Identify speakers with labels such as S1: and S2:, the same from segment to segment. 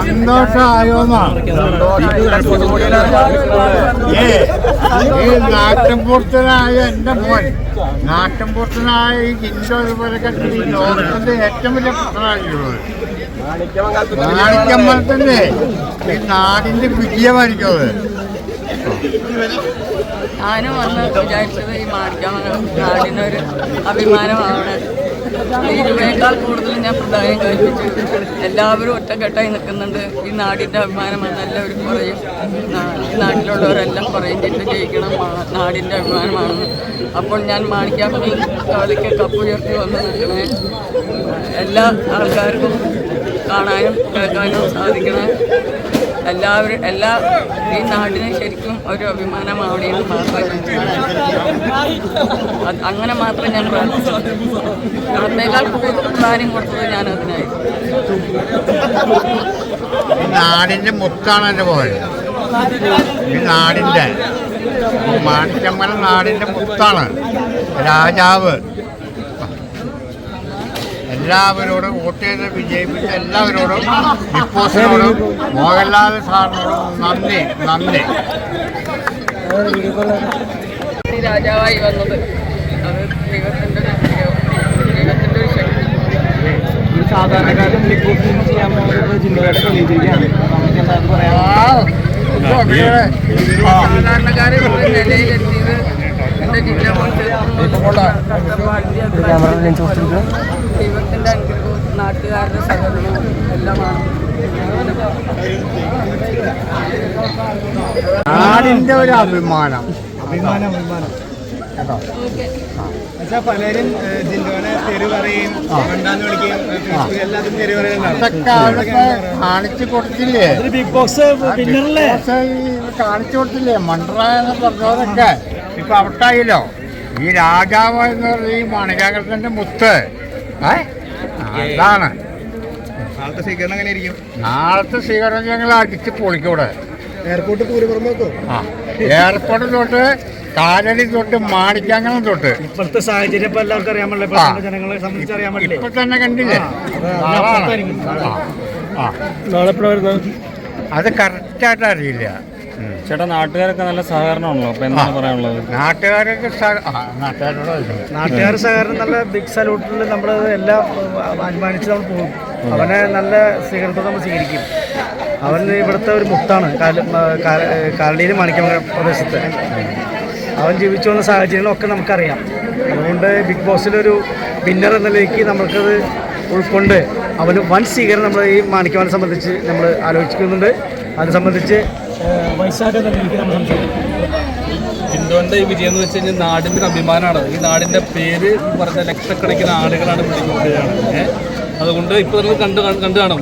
S1: സന്തോഷമായോന്നാ ഏ ഈ നാട്ടിൻപുറത്തനായ എന്റെ മോൻ നാട്ടിൻപുറത്തനായ ഈ ഹിന്ദോ ഇതുപോലെ കണ്ടി ഈ ലോകത്തിന്റെ ഏറ്റവും വലിയ പുത്രനായിട്ടുള്ളത് മാണിക്കമ്പലത്തിന്റെ ഈ നാടിന്റെ വിജയമായിരിക്കും
S2: ഞാനും വന്ന് വിചാരിച്ചത് ഈ മാണിക്യാമംഗലം നാടിനൊരു അഭിമാനമാണ്. കൂടുതൽ ഞാൻ പ്രധാനം കഴിപ്പിച്ചു എല്ലാവരും ഒറ്റക്കെട്ടായി നിൽക്കുന്നുണ്ട്. ഈ നാടിന്റെ അഭിമാനം എല്ലാവരും പറയും ഈ നാട്ടിലുള്ളവരെല്ലാം പറയും ജില്ല ജയിക്കണം നാടിന്റെ അഭിമാനമാണെന്ന് അപ്പോൾ ഞാൻ കളിക്ക് കപ്പ് ഉയർത്തി വന്ന് നിൽക്കണേ. എല്ലാ ആൾക്കാർക്കും കാണാനും കേൾക്കാനും സാധിക്കണേ. എല്ലാവരും എല്ലാ ഈ നാടിന് ശരിക്കും ഒരു അഭിമാനമാവണമെന്ന് മാത്രമേ അങ്ങനെ മാത്രം ഞാൻ പ്രാർത്ഥിച്ചു. അതിനേക്കാൾ കൂടുതൽ പ്ലാനിങ് കൊടുത്തത് ഞാൻ അതിനായി.
S1: നാടിന്റെ മുത്താണ് മോൻ ഈ നാടിന്റെ മാണിക്കമ്പലം നാടിന്റെ മുത്താണ്. രാജാവ്. എല്ലാവരോടും വോട്ട് ചെയ്ത് വിജയിപ്പിച്ച എല്ലാവരോടും ബിഗ് മോഹൻലാൽ സാറിനോടും നന്ദി നന്ദി.
S2: രാജാവായി വന്നത്. അത് ദൈവത്തിന്റെ ദൈവത്തിന്റെ ഒരു ശക്തി.
S3: ഒരു സാധാരണക്കാരൻ ചെയ്യാൻ തെളിയിച്ചിരിക്കുകയാണ് നമുക്ക് പറയാം
S2: സാധാരണക്കാരെ ഇവിടെ നിലയിലെത്തിയത് എന്റെ ജില്ല കൊണ്ട് ദൈവത്തിന്റെ അനുഗ്രഹവും നാട്ടുകാരുടെ സഹകരണവും എല്ലാമാണ്.
S1: നാടിന്റെ ഒരു അഭിമാനം.
S3: അഭിമാനം അഭിമാനം കേട്ടോ? പലരും ഏഹ്, തെരു പറയും വേണ്ടാന്ന് വിളിക്കുകയും എല്ലാത്തിനും
S1: അവരൊക്കെ കാണിച്ചു കൊടുത്തില്ലേ?
S3: ബിഗ് ബോസ് വിന്നറല്ലേ?
S1: കാണിച്ചു കൊടുത്തില്ലേ? മണ്ഡല എന്ന് പറഞ്ഞതൊക്കെ ഇപ്പൊ അവർക്കായില്ലോ ഈ രാജാവ് എന്ന് പറഞ്ഞ ഈ മണികാകൃഷ്ണന്റെ മുത്ത്. ഏ? അതാണ്.
S3: നാളത്തെ സ്വീകരണം എങ്ങനെ ഇരിക്കും?
S1: നാളത്തെ സ്വീകരണം ഞങ്ങൾ അടിച്ച് പൊളിക്കൂടെ
S3: എയർപോർട്ട് പൂരപ്പുറം
S1: ആ. എയർപോർട്ട് തൊട്ട് കാലടി തൊട്ട് മാണിക്കങ്ങനെ തൊട്ട്.
S3: ഇപ്പോഴത്തെ സാഹചര്യം ഇപ്പൊ എല്ലാവർക്കും അറിയാമല്ലോ ഇപ്പോഴത്തെ ജനങ്ങളെ സംബന്ധിച്ച് അറിയാൻ പാടില്ലേ
S1: ഇപ്പൊ തന്നെ കണ്ടില്ലേ.
S3: നാളെ എപ്പോഴാണ്
S1: അത് കറക്റ്റായിട്ട് അറിയില്ല.
S4: ചേട്ടാ നാട്ടുകാരൊക്കെ നല്ല സഹകരണമാണല്ലോ. അപ്പൊ എന്താണ് പറയാനുള്ളത്?
S1: നാട്ടുകാരൊക്കെ നാട്ടുകാരോട്.
S3: നാട്ടുകാർ സഹകരണം നല്ല ബിഗ് സല്യൂട്ടിൽ നമ്മൾ എല്ലാം അനുമാനിച്ച് നമ്മൾ പോകും. അവനെ നല്ല സ്വീകരണത്തോടെ നമ്മൾ സ്വീകരിക്കും. അവൻ ഇവിടുത്തെ ഒരു മുത്താണ്. കാലടിയിൽ മാണിക്യമംഗലം പ്രദേശത്ത്. അവൻ ജീവിച്ചു വന്ന സാഹചര്യങ്ങളൊക്കെ നമുക്കറിയാം. അതുകൊണ്ട് ബിഗ് ബോസിലൊരു വിന്നർ എന്ന നിലയ്ക്ക് നമുക്കത് ഉൾക്കൊണ്ട് അവന് വൻ സ്വീകരണം നമ്മൾ ഈ മാണിക്യമംഗലം സംബന്ധിച്ച് നമ്മൾ ആലോചിക്കുന്നുണ്ട്. അത് സംബന്ധിച്ച് വൈശാഖ എന്ന നിലയ്ക്ക് നമ്മൾ
S5: ഈ വിജയം എന്ന് വെച്ച് കഴിഞ്ഞാൽ നാടിന്റെ അഭിമാനമാണ്. ഈ നാടിന്റെ പേര് പറഞ്ഞ ലക്ഷക്കണക്കിന് ആളുകളാണ് പിടിക്കുകയാണ് അതുകൊണ്ട് ഇപ്പോൾ നമ്മൾ കണ്ട് കണ്ടു കാണും.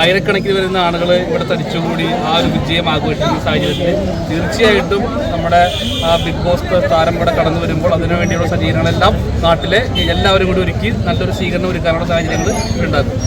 S5: ആയിരക്കണക്കിന് വരുന്ന ആളുകൾ ഇവിടെ തടിച്ചുകൂടി ആ ഒരു വിജയം ആഘോഷിക്കുന്ന സാഹചര്യത്തിൽ തീർച്ചയായിട്ടും നമ്മുടെ ആ ബിഗ് ബോസ് താരം ഇവിടെ കടന്നു വരുമ്പോൾ അതിനു വേണ്ടിയുള്ള സജ്ജീകരണങ്ങളെല്ലാം നാട്ടിലെ എല്ലാവരും കൂടി ഒരുക്കി നല്ലൊരു സ്വീകരണം ഒരുക്കാനുള്ള സാഹചര്യങ്ങൾ ഉണ്ടാക്കും.